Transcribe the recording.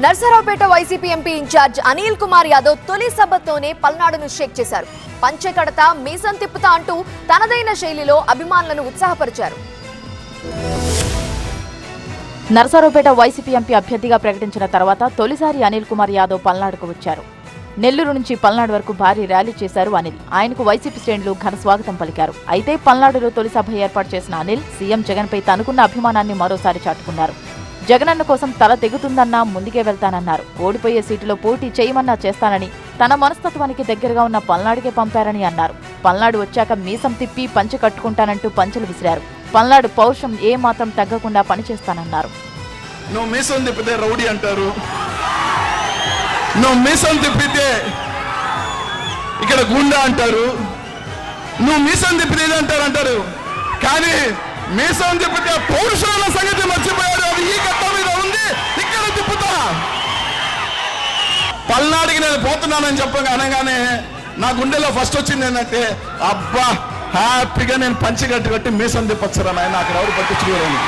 Narasaraopet YCP MP incharge Anil Kumar Yadav తొలి సభతోనే పల్నాడును షేక్ చేశారు. పంచెకడత మీసం తిప్పుతా అంటూ తనదైన శైలిలో అభిమానులను ఉత్సాహపరిచారు. నర్సరావుపేట వైసీపీ ఎంపీ అభ్యర్థిగా ప్రకటించిన తర్వాత తొలిసారి అనిల్ కుమార్ యాదవ్ పల్నాడుకు వచ్చారు. నెల్లూరు నుంచి పల్నాడు వరకు భారీ ర్యాలీ చేశారు అనిల్. ఆయనకు వైసీపీ శ్రేణులు ఘన స్వాగతం పలికారు. అయితే పల్నాడులో తొలి సభ ఏర్పాటు చేసిన అనిల్ సీఎం జగన్పై తనకున్న అభిమానాన్ని మరోసారి చాటుకున్నారు. జగనన్న కోసం తల తెగుతుందన్నా ముందుకే వెళ్తానన్నారు. ఓడిపోయే సీటులో పోటీ చేయమన్నా చేస్తానని తన మనస్తత్వానికి దగ్గరగా ఉన్న పల్నాడుకే పంపారని అన్నారు. పల్నాడు వచ్చాక మీసం తిప్పి పంచె కట్టుకుంటానంటూ పంచెలు విసిరారు. పల్నాడు పౌరుషం ఏ మాత్రం తగ్గకుండా పనిచేస్తానన్నారు. నువ్వు మీసం తిప్పితే రౌడీ అంటారు. నువ్వు మీసం తిప్పితే ఇక్కడ గుండా అంటారు. నువ్వు మీసం తిప్పితే అంటారు అంటారు. కానీ మీసం తిప్పితే పౌరుషాల సంగతి పల్నాడికి నేను పోతున్నానని చెప్పగా అనగానే నా గుండెలో ఫస్ట్ వచ్చింది ఏంటంటే అబ్బా హ్యాపీగా నేను పంచి కట్టి కట్టి మీసం తిప్పచ్చురా నాయన? అక్కడ ఎవరు పట్టించుకోరని